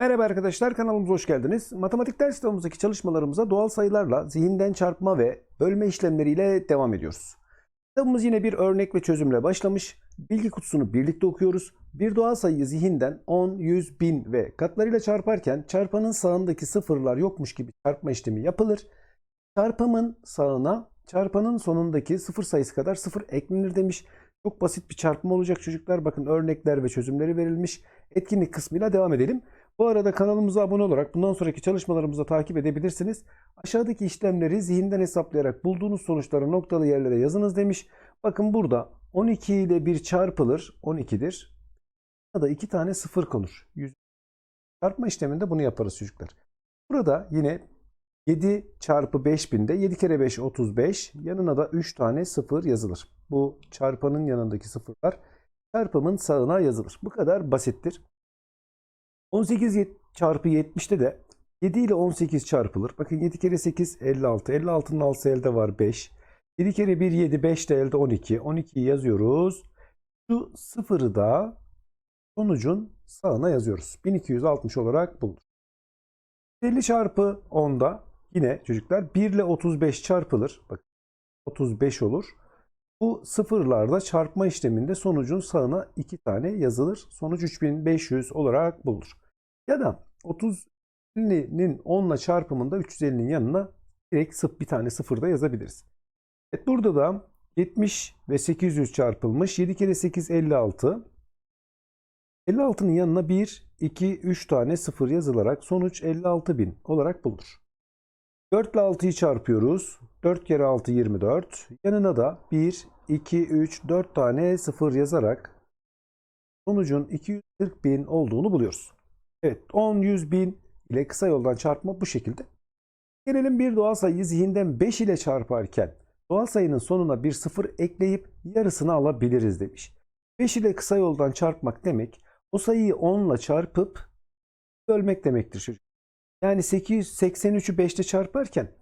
Merhaba arkadaşlar kanalımıza hoş geldiniz. Matematik ders kitabımızdaki çalışmalarımıza doğal sayılarla zihinden çarpma ve bölme işlemleriyle devam ediyoruz. Kitabımız yine bir örnek ve çözümle başlamış. Bilgi kutusunu birlikte okuyoruz. Bir doğal sayıyı zihinden 10, 100, 1000 ve katlarıyla çarparken çarpanın sağındaki sıfırlar yokmuş gibi çarpma işlemi yapılır. Çarpımın sağına çarpanın sonundaki sıfır sayısı kadar sıfır eklenir demiş. Çok basit bir çarpma olacak çocuklar. Bakın örnekler ve çözümleri verilmiş. Etkinlik kısmıyla devam edelim. Bu arada kanalımıza abone olarak bundan sonraki çalışmalarımızı takip edebilirsiniz. Aşağıdaki işlemleri zihinden hesaplayarak bulduğunuz sonuçları noktalı yerlere yazınız demiş. Bakın burada 12 ile 1 çarpılır. 12'dir. Ya da 2 tane sıfır konur. 100. Çarpma işleminde bunu yaparız çocuklar. Burada yine 7 çarpı 5000'de 7 kere 5 35. Yanına da 3 tane sıfır yazılır. Bu çarpanın yanındaki sıfırlar çarpımın sağına yazılır. Bu kadar basittir. 18 yet- çarpı 70'te de 7 ile 18 çarpılır. Bakın 7 kere 8 56. 56'nın altısı elde var 5. 7 kere 1 7 5 de elde 12. 12'yi yazıyoruz. Şu sıfırı da sonucun sağına yazıyoruz. 1260 olarak bulunur. 50 çarpı 10'da yine çocuklar 1 ile 35 çarpılır. Bakın 35 olur. Bu sıfırlarda çarpma işleminde sonucun sağına 2 tane yazılır. Sonuç 3500 olarak bulunur. Ya da 30'nin 10 ile çarpımında 350'nin yanına direkt bir tane sıfır da yazabiliriz. Evet, burada da 70 ve 800 çarpılmış. 7 kere 8 56. 56'nın yanına 1, 2, 3 tane sıfır yazılarak sonuç 56.000 olarak bulunur. 4 ile 6'yı çarpıyoruz. 4 kere 6 24. Yanına da 1, 2, 3, 4 tane sıfır yazarak sonucun 240 bin olduğunu buluyoruz. Evet 10, 100 bin ile kısa yoldan çarpma bu şekilde. Gelelim bir doğal sayıyı zihinden 5 ile çarparken doğal sayının sonuna bir sıfır ekleyip yarısını alabiliriz demiş. 5 ile kısa yoldan çarpmak demek o sayıyı 10 ile çarpıp bölmek demektir. Yani 883'ü 5 ile çarparken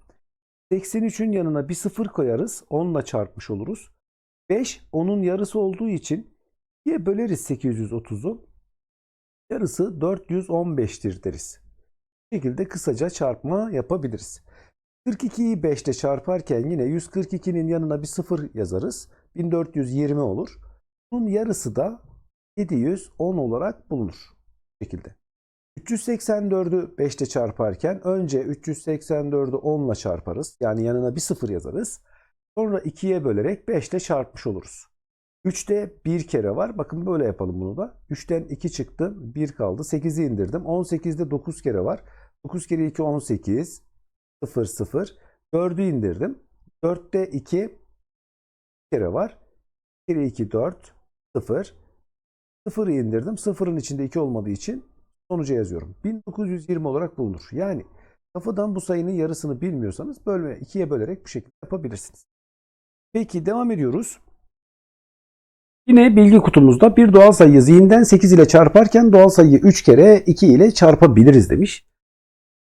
83'ün yanına bir sıfır koyarız. 10 ile çarpmış oluruz. 5 onun yarısı olduğu için 2'ye böleriz 830'u. Yarısı 415'tir deriz. Bu şekilde kısaca çarpma yapabiliriz. 42'yi 5 ile çarparken yine 142'nin yanına bir sıfır yazarız. 1420 olur. Bunun yarısı da 710 olarak bulunur. Bu şekilde. 384'ü 5 ile çarparken önce 384'ü 10 ile çarparız. Yani yanına bir sıfır yazarız. Sonra 2'ye bölerek 5 ile çarpmış oluruz. 3'te 1 kere var. Bakın böyle yapalım bunu da. 3'ten 2 çıktı. 1 kaldı. 8'i indirdim. 18'de 9 kere var. 9 kere 2 18. 0 0. 4'ü indirdim. 4'te 2 kere var. 1 kere 2 4 0. 0'ı indirdim. 0'ın içinde 2 olmadığı için sonuca yazıyorum. 1920 olarak bulunur. Yani kafadan bu sayının yarısını bilmiyorsanız bölme 2'ye bölerek bu şekilde yapabilirsiniz. Peki devam ediyoruz. Yine bilgi kutumuzda bir doğal sayıyı zihinden 8 ile çarparken doğal sayıyı 3 kere 2 ile çarpabiliriz demiş.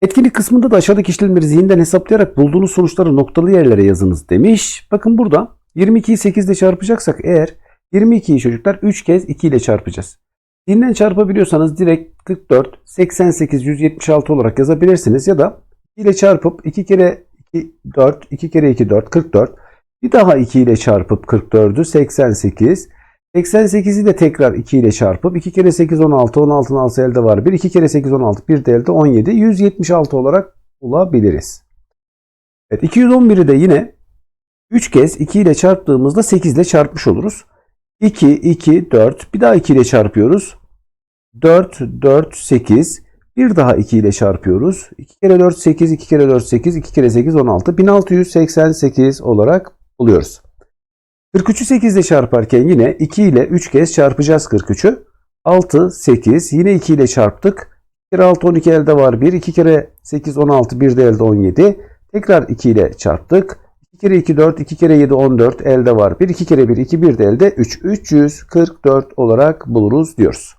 Etkinlik kısmında da aşağıdaki işlemleri zihinden hesaplayarak bulduğunuz sonuçları noktalı yerlere yazınız demiş. Bakın burada 22'yi 8 ile çarpacaksak eğer 22'yi çocuklar 3 kez 2 ile çarpacağız. Zihinden çarpabiliyorsanız direkt 44, 88, 176 olarak yazabilirsiniz ya da 2 ile çarpıp 2 kere 2, 4, 2 kere 2, 4, 44. Bir daha 2 ile çarpıp 44'ü 88. 88'i de tekrar 2 ile çarpıp 2 kere 8 16, 16'nın altısı elde var 1, 2 kere 8 16, 1 de elde 17, 176 olarak bulabiliriz. Evet 211'i de yine 3 kez 2 ile çarptığımızda 8 ile çarpmış oluruz. 2, 2, 4. Bir daha 2 ile çarpıyoruz. 4, 4, 8. Bir daha 2 ile çarpıyoruz. 2 kere 4, 8. 2 kere 4, 8. 2 kere 8, 16. 1688 olarak buluyoruz. 43'ü 8 ile çarparken yine 2 ile 3 kez çarpacağız 43'ü. 6, 8. Yine 2 ile çarptık. 2 kere 6, 12 elde var 1. 2 kere 8, 16. 1 de elde 17. Tekrar 2 ile çarptık. 2 kere 2 4, 2 kere 7 14 elde var. 1, 2 kere 1 2, 1 de elde 3. 344 olarak buluruz diyoruz.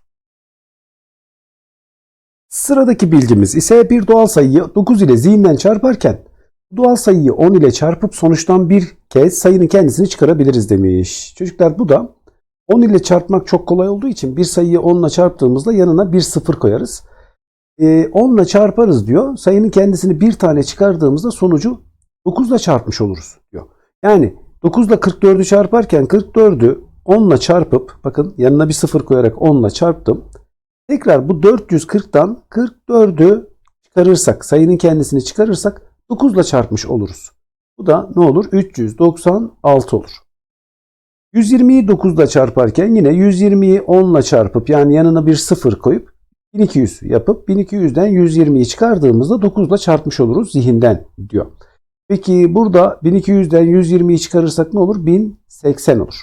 Sıradaki bilgimiz ise bir doğal sayıyı 9 ile zihinden çarparken doğal sayıyı 10 ile çarpıp sonuçtan bir kez sayının kendisini çıkarabiliriz demiş. Çocuklar bu da 10 ile çarpmak çok kolay olduğu için bir sayıyı 10 ile çarptığımızda yanına bir sıfır koyarız. e, 10 ile çarparız diyor. Sayının kendisini bir tane çıkardığımızda sonucu 9 ile çarpmış oluruz diyor. Yani 9 ile 44'ü çarparken 44'ü 10 ile çarpıp bakın yanına bir sıfır koyarak 10 ile çarptım. Tekrar bu 440'tan 44'ü çıkarırsak sayının kendisini çıkarırsak 9 ile çarpmış oluruz. Bu da ne olur? 396 olur. 120'yi 9 ile çarparken yine 120'yi 10 ile çarpıp yani yanına bir sıfır koyup 1200 yapıp 1200'den 120'yi çıkardığımızda 9 ile çarpmış oluruz zihinden diyor. Peki burada 1200'den 120'yi çıkarırsak ne olur? 1080 olur.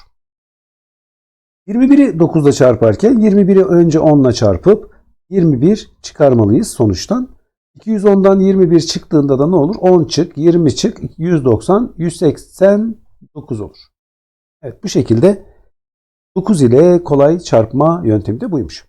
21'i 9 ile çarparken 21'i önce 10 ile çarpıp 21 çıkarmalıyız sonuçtan. 210'dan 21 çıktığında da ne olur? 10 çık, 20 çık, 190, 189 olur. Evet bu şekilde 9 ile kolay çarpma yöntemi de buymuş.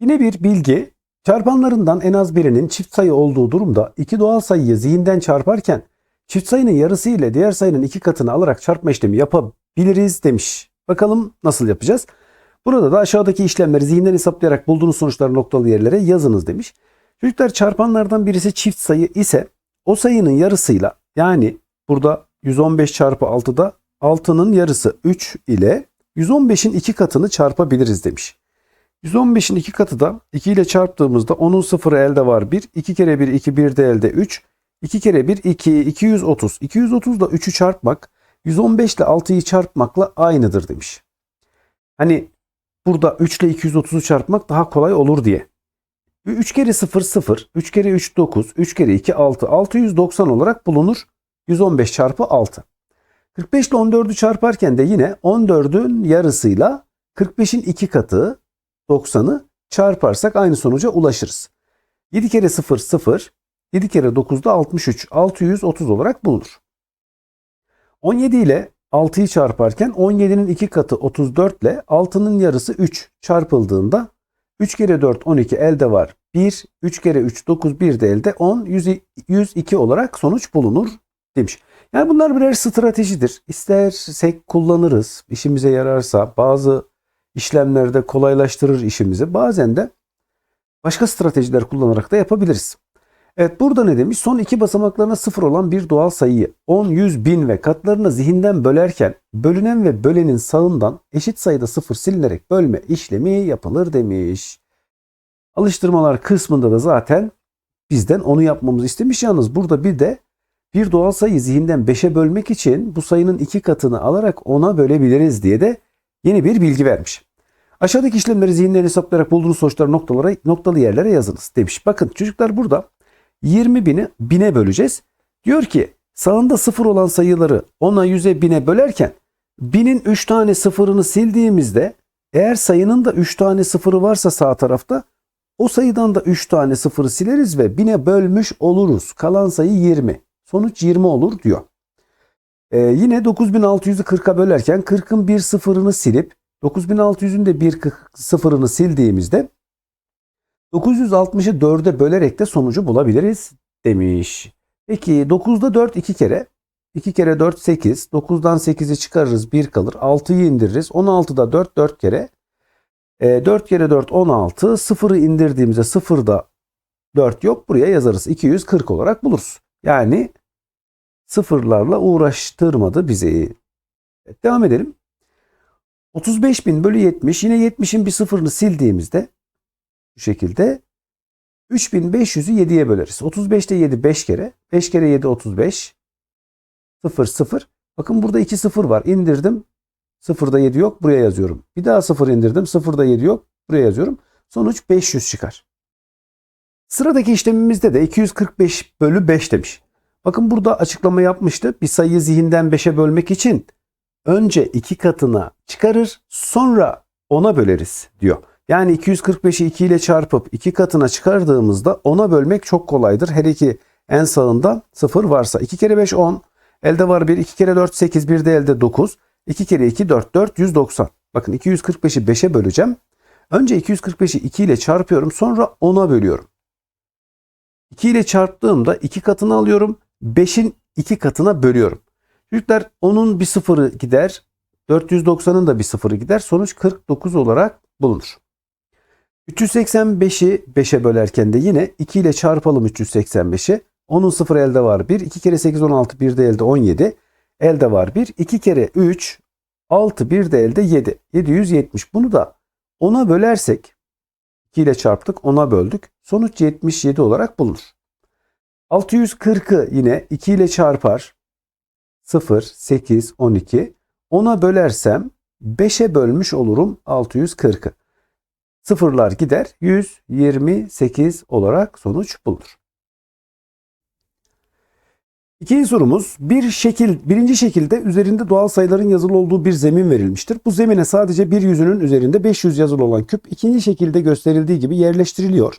Yine bir bilgi, çarpanlarından en az birinin çift sayı olduğu durumda iki doğal sayıyı zihinden çarparken çift sayının yarısı ile diğer sayının iki katını alarak çarpma işlemi yapabiliriz demiş. Bakalım nasıl yapacağız? Burada da aşağıdaki işlemleri zihinden hesaplayarak bulduğunuz sonuçları noktalı yerlere yazınız demiş. Çocuklar çarpanlardan birisi çift sayı ise o sayının yarısıyla yani burada 115 çarpı 6'da 6'nın yarısı 3 ile 115'in iki katını çarpabiliriz demiş. 115'in iki katı da 2 ile çarptığımızda 10'un sıfırı elde var 1. 2 kere 1 2 1 de elde 3. 2 kere 1 2 230. 230 da 3'ü çarpmak 115 ile 6'yı çarpmakla aynıdır demiş. Hani burada 3 ile 230'u çarpmak daha kolay olur diye. 3 kere 0 0, 3 kere 3 9, 3 kere 2 6, 690 olarak bulunur. 115 çarpı 6. 45 ile 14'ü çarparken de yine 14'ün yarısıyla 45'in 2 katı 90'ı çarparsak aynı sonuca ulaşırız. 7 kere 0 0, 7 kere 9 da 63, 630 olarak bulunur. 17 ile 6'yı çarparken 17'nin 2 katı 34 ile 6'nın yarısı 3 çarpıldığında 3 kere 4 12 elde var 1, 3 kere 3 9 1 de elde 10, 100, 102 olarak sonuç bulunur demiş. Yani bunlar birer stratejidir. İstersek kullanırız, işimize yararsa bazı işlemlerde kolaylaştırır işimizi. Bazen de başka stratejiler kullanarak da yapabiliriz. Evet burada ne demiş? Son iki basamaklarına sıfır olan bir doğal sayıyı 10, 100, 1000 ve katlarına zihinden bölerken bölünen ve bölenin sağından eşit sayıda sıfır silinerek bölme işlemi yapılır demiş. Alıştırmalar kısmında da zaten bizden onu yapmamızı istemiş. Yalnız burada bir de bir doğal sayıyı zihinden 5'e bölmek için bu sayının iki katını alarak 10'a bölebiliriz diye de yeni bir bilgi vermiş. Aşağıdaki işlemleri zihinden hesaplayarak bulduğunuz sonuçları noktalara, noktalı yerlere yazınız demiş. Bakın çocuklar burada 20 bini 1000'e böleceğiz. Diyor ki sağında sıfır olan sayıları 10'a 100'e 1000'e bölerken 1000'in 3 tane sıfırını sildiğimizde eğer sayının da 3 tane sıfırı varsa sağ tarafta o sayıdan da 3 tane sıfırı sileriz ve 1000'e bölmüş oluruz. Kalan sayı 20. Sonuç 20 olur diyor. Ee, yine 9600'ü 40'a bölerken 40'ın bir sıfırını silip 9600'ün de bir sıfırını sildiğimizde 960'ı 4'e bölerek de sonucu bulabiliriz demiş. Peki 9'da 4 2 kere. 2 kere 4 8. 9'dan 8'i çıkarırız 1 kalır. 6'yı indiririz. 16'da 4 4 kere. E, 4 kere 4 16. 0'ı indirdiğimizde 0'da 4 yok. Buraya yazarız. 240 olarak buluruz. Yani sıfırlarla uğraştırmadı bizi. Evet, devam edelim. 35.000 bölü 70. Yine 70'in bir sıfırını sildiğimizde bu şekilde 3500'ü 7'ye böleriz. 35'te 7 5 kere. 5 kere 7 35. 0 0. Bakın burada 2 0 var. İndirdim. 0'da 7 yok. Buraya yazıyorum. Bir daha 0 indirdim. 0'da 7 yok. Buraya yazıyorum. Sonuç 500 çıkar. Sıradaki işlemimizde de 245 bölü 5 demiş. Bakın burada açıklama yapmıştı. Bir sayıyı zihinden 5'e bölmek için önce 2 katına çıkarır sonra 10'a böleriz diyor. Yani 245'i 2 ile çarpıp 2 katına çıkardığımızda 10'a bölmek çok kolaydır. Her iki en sağında 0 varsa 2 kere 5 10. Elde var 1. 2 kere 4 8. Bir de elde 9. 2 kere 2 4 4 190. Bakın 245'i 5'e böleceğim. Önce 245'i 2 ile çarpıyorum. Sonra 10'a bölüyorum. 2 ile çarptığımda 2 katını alıyorum. 5'in 2 katına bölüyorum. Çocuklar 10'un bir sıfırı gider. 490'ın da bir sıfırı gider. Sonuç 49 olarak bulunur. 385'i 5'e bölerken de yine 2 ile çarpalım 385'i. Onun 0 elde var 1. 2 kere 8 16 1 de elde 17. Elde var 1. 2 kere 3 6 1 de elde 7. 770. Bunu da 10'a bölersek 2 ile çarptık 10'a böldük. Sonuç 77 olarak bulunur. 640'ı yine 2 ile çarpar. 0, 8, 12. 10'a bölersem 5'e bölmüş olurum 640'ı. Sıfırlar gider 128 olarak sonuç bulunur. İkinci sorumuz bir şekil birinci şekilde üzerinde doğal sayıların yazılı olduğu bir zemin verilmiştir. Bu zemine sadece bir yüzünün üzerinde 500 yazılı olan küp ikinci şekilde gösterildiği gibi yerleştiriliyor.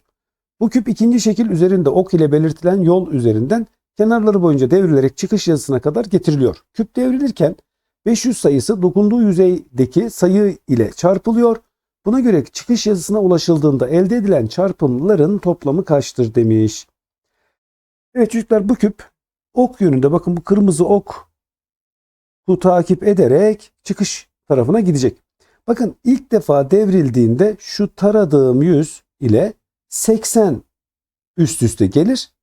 Bu küp ikinci şekil üzerinde ok ile belirtilen yol üzerinden kenarları boyunca devrilerek çıkış yazısına kadar getiriliyor. Küp devrilirken 500 sayısı dokunduğu yüzeydeki sayı ile çarpılıyor. Buna göre çıkış yazısına ulaşıldığında elde edilen çarpımların toplamı kaçtır demiş. Evet çocuklar bu küp ok yönünde bakın bu kırmızı ok bu takip ederek çıkış tarafına gidecek. Bakın ilk defa devrildiğinde şu taradığım yüz ile 80 üst üste gelir.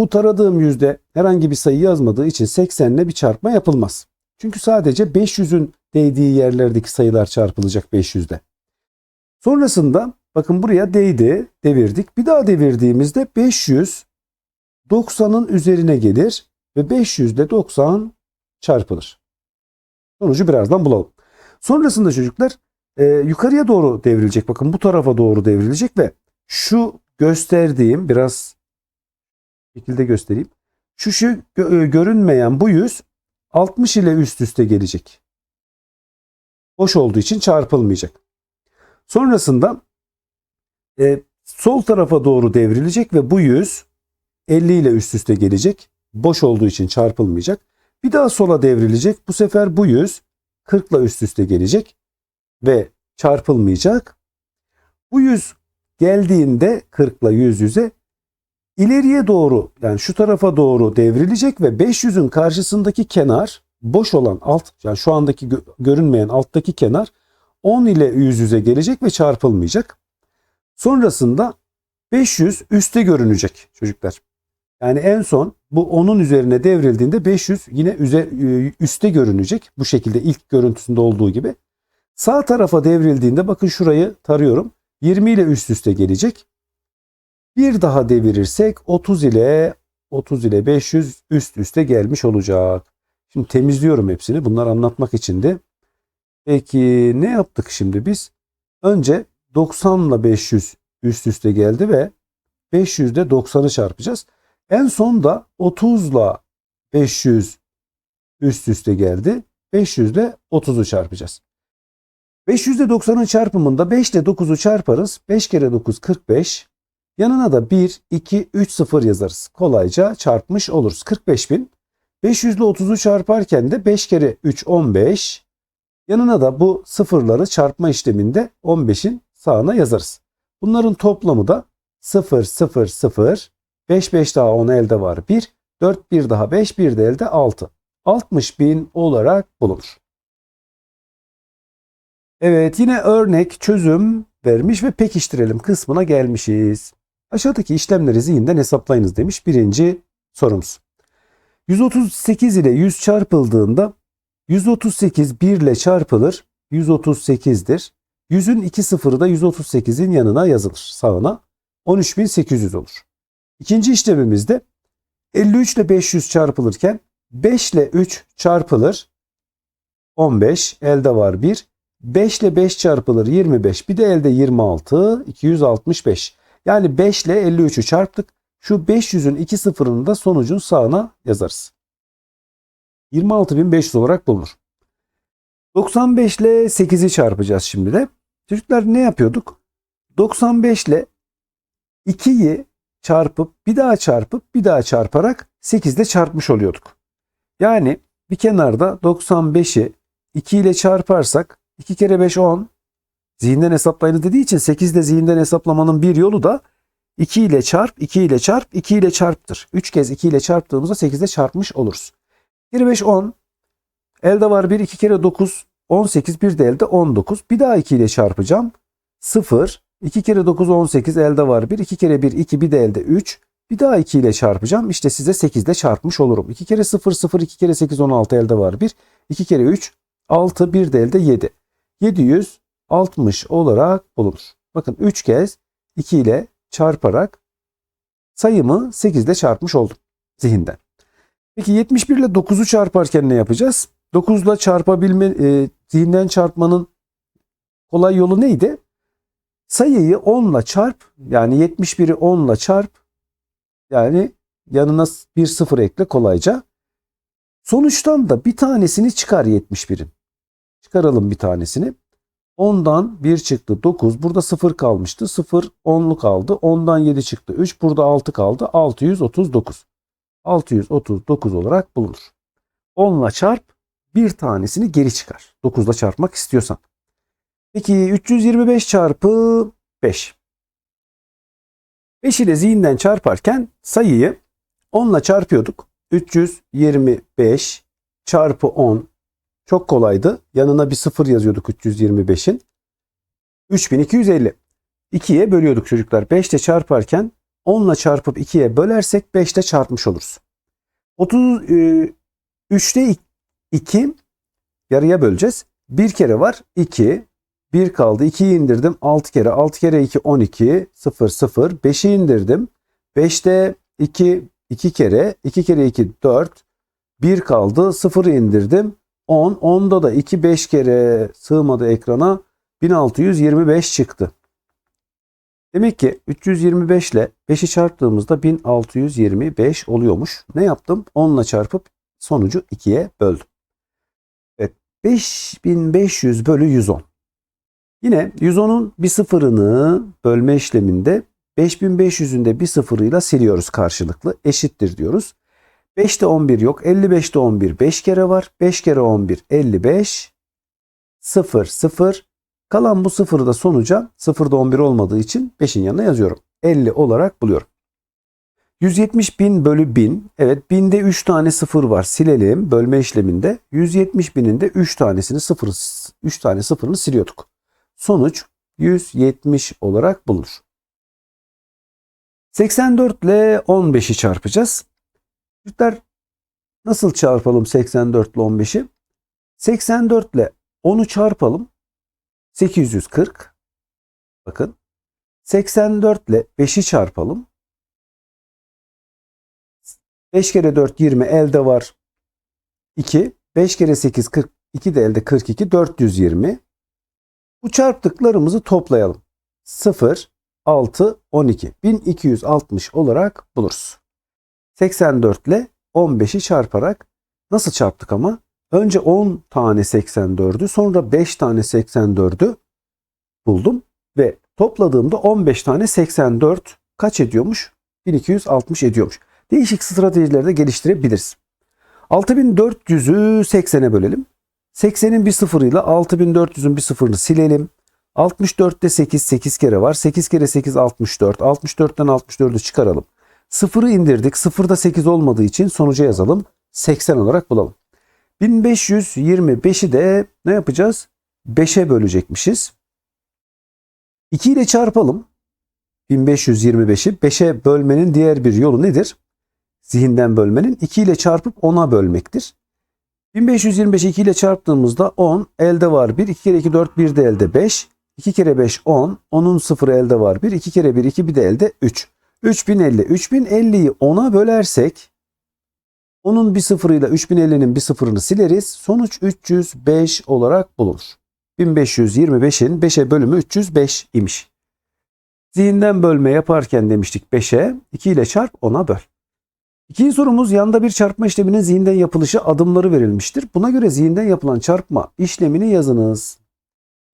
Bu taradığım yüzde herhangi bir sayı yazmadığı için 80 ile bir çarpma yapılmaz. Çünkü sadece 500'ün değdiği yerlerdeki sayılar çarpılacak 500'de. Sonrasında bakın buraya değdi, devirdik. Bir daha devirdiğimizde 500 90'ın üzerine gelir ve 500 ile 90 çarpılır. Sonucu birazdan bulalım. Sonrasında çocuklar e, yukarıya doğru devrilecek. Bakın bu tarafa doğru devrilecek ve şu gösterdiğim biraz şekilde göstereyim. Şu şu gö- görünmeyen bu yüz 60 ile üst üste gelecek. Boş olduğu için çarpılmayacak. Sonrasında e, sol tarafa doğru devrilecek ve bu yüz 50 ile üst üste gelecek. Boş olduğu için çarpılmayacak. Bir daha sola devrilecek. Bu sefer bu yüz 40 ile üst üste gelecek ve çarpılmayacak. Bu yüz geldiğinde 40 ile 100 yüze ileriye doğru yani şu tarafa doğru devrilecek ve 500'ün karşısındaki kenar boş olan alt yani şu andaki gö- görünmeyen alttaki kenar 10 ile 100 yüze gelecek ve çarpılmayacak. Sonrasında 500 üste görünecek çocuklar. Yani en son bu 10'un üzerine devrildiğinde 500 yine üze, üste görünecek. Bu şekilde ilk görüntüsünde olduğu gibi. Sağ tarafa devrildiğinde bakın şurayı tarıyorum. 20 ile üst üste gelecek. Bir daha devirirsek 30 ile 30 ile 500 üst üste gelmiş olacak. Şimdi temizliyorum hepsini. Bunları anlatmak içindi. Peki ne yaptık şimdi biz? Önce 90 ile 500 üst üste geldi ve 500 ile 90'ı çarpacağız. En son da 30 ile 500 üst üste geldi. 500 ile 30'u çarpacağız. 500 ile 90'ın çarpımında 5 ile 9'u çarparız. 5 kere 9 45. Yanına da 1, 2, 3, 0 yazarız. Kolayca çarpmış oluruz. 45 bin. 500 ile 30'u çarparken de 5 kere 3 15. Yanına da bu sıfırları çarpma işleminde 15'in sağına yazarız. Bunların toplamı da 0, 0, 0. 5, 5 daha 10 elde var 1. 4, 1 daha 5, 1 de elde 6. 60 bin olarak bulunur. Evet yine örnek çözüm vermiş ve pekiştirelim kısmına gelmişiz. Aşağıdaki işlemleri zihinden hesaplayınız demiş birinci sorumuz. 138 ile 100 çarpıldığında 138 1 ile çarpılır 138'dir. 100'ün iki sıfırı da 138'in yanına yazılır sağına 13.800 olur. İkinci işlemimizde 53 ile 500 çarpılırken 5 ile 3 çarpılır 15 elde var 1. 5 ile 5 çarpılır 25 bir de elde 26 265. Yani 5 ile 53'ü çarptık. Şu 500'ün iki sıfırını da sonucun sağına yazarız. 26.500 olarak bulunur. 95 ile 8'i çarpacağız şimdi de. Çocuklar ne yapıyorduk? 95 ile 2'yi çarpıp bir daha çarpıp bir daha çarparak 8 ile çarpmış oluyorduk. Yani bir kenarda 95'i 2 ile çarparsak 2 kere 5 10 zihinden hesaplayını dediği için 8 de zihinden hesaplamanın bir yolu da 2 ile çarp, 2 ile çarp, 2 ile çarptır. 3 kez 2 ile çarptığımızda 8 ile çarpmış oluruz. 1 5 10. Elde var 1 2 kere 9 18 bir de elde 19. Bir daha 2 ile çarpacağım. 0 2 kere 9 18 elde var 1. 2 kere 1 2 bir de elde 3. Bir daha 2 ile çarpacağım. İşte size 8 ile çarpmış olurum. 2 kere 0 0 2 kere 8 16 elde var 1. 2 kere 3 6 bir de elde 7. 760 olarak bulunur. Bakın 3 kez 2 ile çarparak sayımı 8 ile çarpmış oldum zihinden. Peki 71 ile 9'u çarparken ne yapacağız? 9 ile çarpabilme, e, zihinden çarpmanın kolay yolu neydi? Sayıyı 10 ile çarp yani 71'i 10 ile çarp yani yanına bir sıfır ekle kolayca. Sonuçtan da bir tanesini çıkar 71'in. Çıkaralım bir tanesini. 10'dan 1 çıktı 9. Burada 0 kalmıştı. 0 10'lu kaldı. 10'dan 7 çıktı 3. Burada 6 kaldı. 639. 639 olarak bulunur. 10 ile çarp bir tanesini geri çıkar. 9 ile çarpmak istiyorsan. Peki 325 çarpı 5. 5 ile zihinden çarparken sayıyı 10 ile çarpıyorduk. 325 çarpı 10 çok kolaydı. Yanına bir sıfır yazıyorduk 325'in. 3250. 2'ye bölüyorduk çocuklar. 5 ile çarparken 10 ile çarpıp 2'ye bölersek 5 ile çarpmış oluruz. 30 e, 3'te 2 yarıya böleceğiz. Bir kere var 2. 1 kaldı. 2'yi indirdim. 6 kere. 6 kere 2 12. 0 0. 5'i indirdim. 5'te 2 2 kere. 2 kere 2 4. 1 kaldı. 0'ı indirdim. 10. 10'da da 2 5 kere sığmadı ekrana. 1625 çıktı. Demek ki 325 ile 5'i çarptığımızda 1625 oluyormuş. Ne yaptım? 10 ile çarpıp sonucu 2'ye böldüm. Evet 5500 bölü 110. Yine 110'un bir sıfırını bölme işleminde 5500'ün de bir sıfırıyla siliyoruz karşılıklı. Eşittir diyoruz. 5'te 11 yok. 55'te 11 5 kere var. 5 kere 11 55 0 0 Kalan bu sıfırı da sonuca 0'da 11 olmadığı için 5'in yanına yazıyorum. 50 olarak buluyorum. 170 bin bölü 1000. Evet binde 3 tane sıfır var. Silelim bölme işleminde. 170 binin de 3 tanesini sıfır, 3 tane sıfırını siliyorduk. Sonuç 170 olarak bulunur. 84 ile 15'i çarpacağız. Çocuklar nasıl çarpalım 84 ile 15'i? 84 ile 10'u çarpalım. 840. Bakın. 84 ile 5'i çarpalım. 5 kere 4 20 elde var 2. 5 kere 8 42 de elde 42 420. Bu çarptıklarımızı toplayalım. 0 6 12 1260 olarak buluruz. 84 ile 15'i çarparak nasıl çarptık ama? Önce 10 tane 84'ü sonra 5 tane 84'ü buldum ve topladığımda 15 tane 84 kaç ediyormuş? 1260 ediyormuş. Değişik stratejileri de geliştirebiliriz. 6400'ü 80'e bölelim. 80'in bir sıfırıyla 6400'ün bir sıfırını silelim. 64'te 8 8 kere var. 8 kere 8 64. 64'ten 64'ü çıkaralım. Sıfırı indirdik. Sıfırda 8 olmadığı için sonuca yazalım. 80 olarak bulalım. 1525'i de ne yapacağız? 5'e bölecekmişiz. 2 ile çarpalım. 1525'i 5'e bölmenin diğer bir yolu nedir? Zihinden bölmenin 2 ile çarpıp 10'a bölmektir. 1525'i 2 ile çarptığımızda 10 elde var 1. 2 kere 2 4 1 de elde 5. 2 kere 5 10. 10'un sıfırı elde var 1. 2 kere 1 2 bir de elde 3. 3050. 3050'yi 10'a bölersek onun bir sıfırıyla 3050'nin bir sıfırını sileriz. Sonuç 305 olarak bulunur. 1525'in 5'e bölümü 305 imiş. Zihinden bölme yaparken demiştik 5'e 2 ile çarp 10'a böl. İkinci sorumuz yanda bir çarpma işleminin zihinden yapılışı adımları verilmiştir. Buna göre zihinden yapılan çarpma işlemini yazınız.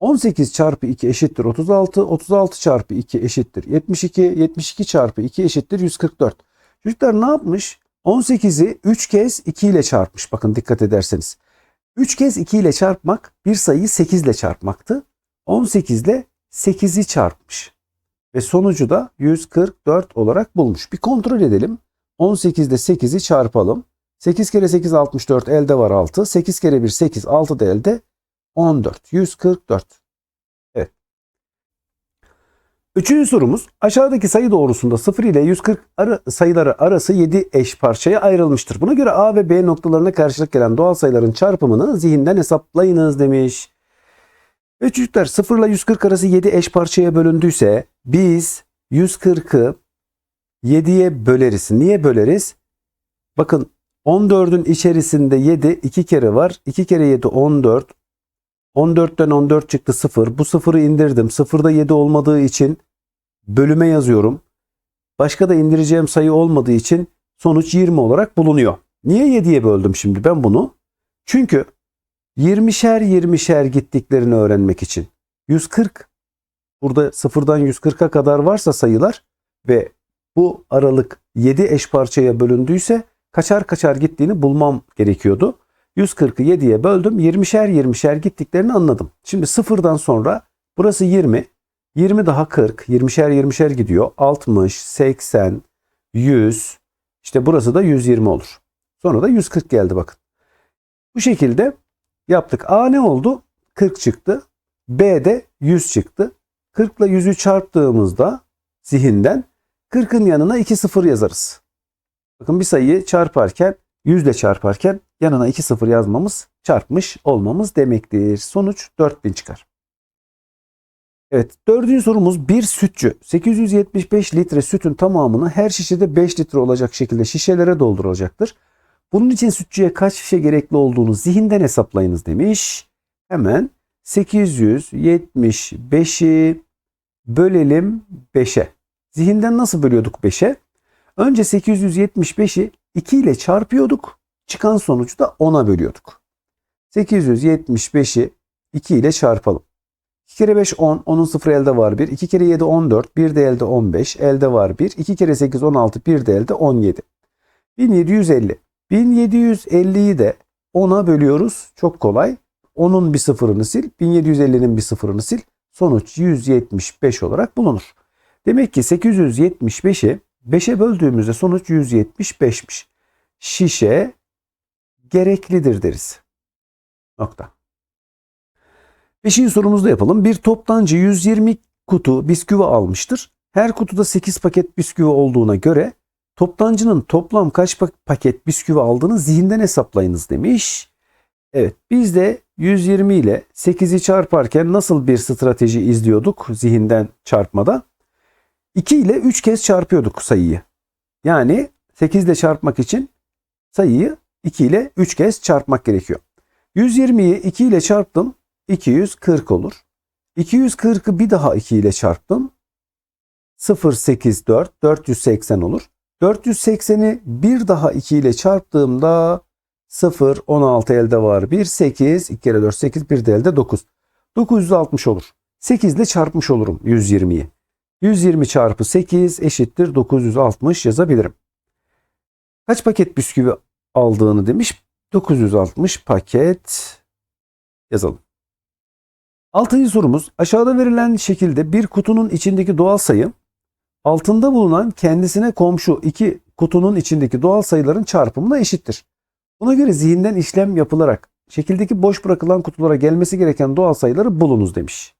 18 çarpı 2 eşittir 36, 36 çarpı 2 eşittir 72, 72 çarpı 2 eşittir 144. Çocuklar ne yapmış? 18'i 3 kez 2 ile çarpmış. Bakın dikkat ederseniz. 3 kez 2 ile çarpmak bir sayıyı 8 ile çarpmaktı. 18 ile 8'i çarpmış. Ve sonucu da 144 olarak bulmuş. Bir kontrol edelim. 18 ile 8'i çarpalım. 8 kere 8 64 elde var 6. 8 kere 1 8 6 da elde 14. 144. Evet. Üçüncü sorumuz aşağıdaki sayı doğrusunda 0 ile 140 ara, sayıları arası 7 eş parçaya ayrılmıştır. Buna göre A ve B noktalarına karşılık gelen doğal sayıların çarpımını zihinden hesaplayınız demiş. Ve çocuklar 0 ile 140 arası 7 eş parçaya bölündüyse biz 140'ı 7'ye böleriz. Niye böleriz? Bakın 14'ün içerisinde 7 2 kere var. 2 kere 7 14. 14'ten 14 çıktı 0. Bu 0'ı indirdim. 0'da 7 olmadığı için bölüme yazıyorum. Başka da indireceğim sayı olmadığı için sonuç 20 olarak bulunuyor. Niye 7'ye böldüm şimdi ben bunu? Çünkü 20'şer 20'şer gittiklerini öğrenmek için. 140 burada 0'dan 140'a kadar varsa sayılar ve bu aralık 7 eş parçaya bölündüyse kaçar kaçar gittiğini bulmam gerekiyordu. 140'ı 7'ye böldüm. 20'şer 20'şer gittiklerini anladım. Şimdi sıfırdan sonra burası 20. 20 daha 40. 20'şer 20'şer gidiyor. 60, 80, 100. İşte burası da 120 olur. Sonra da 140 geldi bakın. Bu şekilde yaptık. A ne oldu? 40 çıktı. B de 100 çıktı. 40 ile 100'ü çarptığımızda zihinden 40'ın yanına 2 sıfır yazarız. Bakın bir sayıyı çarparken 100 ile çarparken yanına 2 sıfır yazmamız çarpmış olmamız demektir. Sonuç 4000 çıkar. Evet dördüncü sorumuz bir sütçü 875 litre sütün tamamını her şişede 5 litre olacak şekilde şişelere dolduracaktır. Bunun için sütçüye kaç şişe gerekli olduğunu zihinden hesaplayınız demiş. Hemen 875'i bölelim 5'e. Zihinden nasıl bölüyorduk 5'e? Önce 875'i 2 ile çarpıyorduk. Çıkan sonucu da 10'a bölüyorduk. 875'i 2 ile çarpalım. 2 kere 5 10, 10'un 0 elde var 1. 2 kere 7 14, 1 de elde 15, elde var 1. 2 kere 8 16, 1 de elde 17. 1750. 1750'yi de 10'a bölüyoruz. Çok kolay. 10'un bir sıfırını sil, 1750'nin bir sıfırını sil. Sonuç 175 olarak bulunur. Demek ki 875'i 5'e böldüğümüzde sonuç 175'miş. Şişe gereklidir deriz. Nokta. Beşinci sorumuzu da yapalım. Bir toptancı 120 kutu bisküvi almıştır. Her kutuda 8 paket bisküvi olduğuna göre toptancının toplam kaç paket bisküvi aldığını zihinden hesaplayınız demiş. Evet biz de 120 ile 8'i çarparken nasıl bir strateji izliyorduk zihinden çarpmada? 2 ile 3 kez çarpıyorduk sayıyı. Yani 8 ile çarpmak için sayıyı 2 ile 3 kez çarpmak gerekiyor. 120'yi 2 ile çarptım. 240 olur. 240'ı bir daha 2 ile çarptım. 084 480 olur. 480'i bir daha 2 ile çarptığımda 0 16 elde var 1 8 2 kere 4 8 1 de elde 9. 960 olur. 8 ile çarpmış olurum 120'yi. 120 çarpı 8 eşittir 960 yazabilirim. Kaç paket bisküvi aldığını demiş. 960 paket yazalım. Altıncı sorumuz aşağıda verilen şekilde bir kutunun içindeki doğal sayı altında bulunan kendisine komşu iki kutunun içindeki doğal sayıların çarpımına eşittir. Buna göre zihinden işlem yapılarak şekildeki boş bırakılan kutulara gelmesi gereken doğal sayıları bulunuz demiş.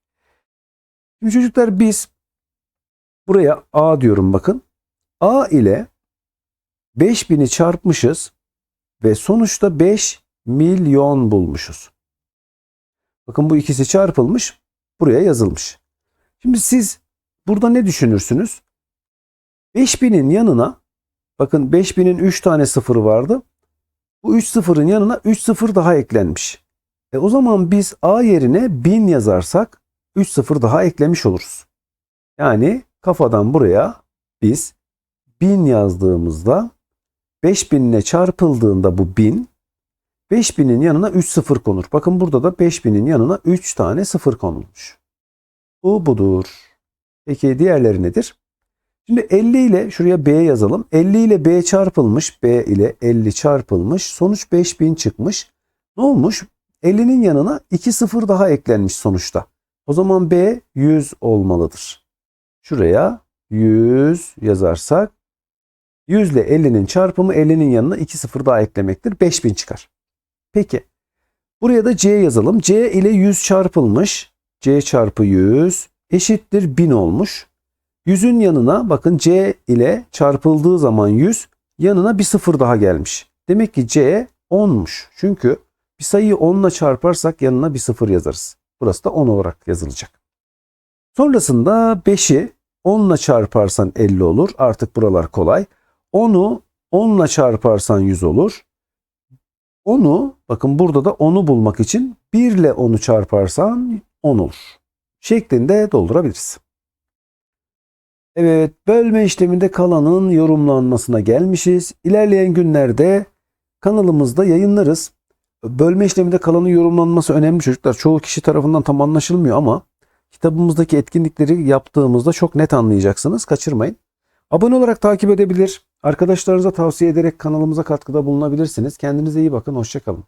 Şimdi çocuklar biz buraya A diyorum bakın. A ile 5000'i çarpmışız ve sonuçta 5 milyon bulmuşuz. Bakın bu ikisi çarpılmış, buraya yazılmış. Şimdi siz burada ne düşünürsünüz? 5000'in yanına bakın 5000'in 3 tane sıfırı vardı. Bu 3 sıfırın yanına 3 sıfır daha eklenmiş. E o zaman biz A yerine 1000 yazarsak 3 sıfır daha eklemiş oluruz. Yani kafadan buraya biz 1000 yazdığımızda 5000 ile çarpıldığında bu 1000 5000'in yanına 3 sıfır konur. Bakın burada da 5000'in yanına 3 tane sıfır konulmuş. Bu budur. Peki diğerleri nedir? Şimdi 50 ile şuraya B yazalım. 50 ile B çarpılmış. B ile 50 çarpılmış. Sonuç 5000 çıkmış. Ne olmuş? 50'nin yanına 2 sıfır daha eklenmiş sonuçta. O zaman B 100 olmalıdır. Şuraya 100 yazarsak 100 ile 50'nin çarpımı 50'nin yanına 2 sıfır daha eklemektir. 5000 çıkar. Peki. Buraya da C yazalım. C ile 100 çarpılmış. C çarpı 100 eşittir 1000 olmuş. 100'ün yanına bakın C ile çarpıldığı zaman 100 yanına bir sıfır daha gelmiş. Demek ki C 10'muş. Çünkü bir sayıyı 10 ile çarparsak yanına bir sıfır yazarız. Burası da 10 olarak yazılacak. Sonrasında 5'i 10 ile çarparsan 50 olur. Artık buralar kolay. 10'u 10 ile çarparsan 100 olur. 10'u bakın burada da 10'u bulmak için 1 ile 10'u çarparsan 10 olur. Şeklinde doldurabiliriz. Evet, bölme işleminde kalanın yorumlanmasına gelmişiz. İlerleyen günlerde kanalımızda yayınlarız. Bölme işleminde kalanın yorumlanması önemli çocuklar. Çoğu kişi tarafından tam anlaşılmıyor ama kitabımızdaki etkinlikleri yaptığımızda çok net anlayacaksınız. Kaçırmayın. Abone olarak takip edebilir, arkadaşlarınıza tavsiye ederek kanalımıza katkıda bulunabilirsiniz. Kendinize iyi bakın, hoşçakalın.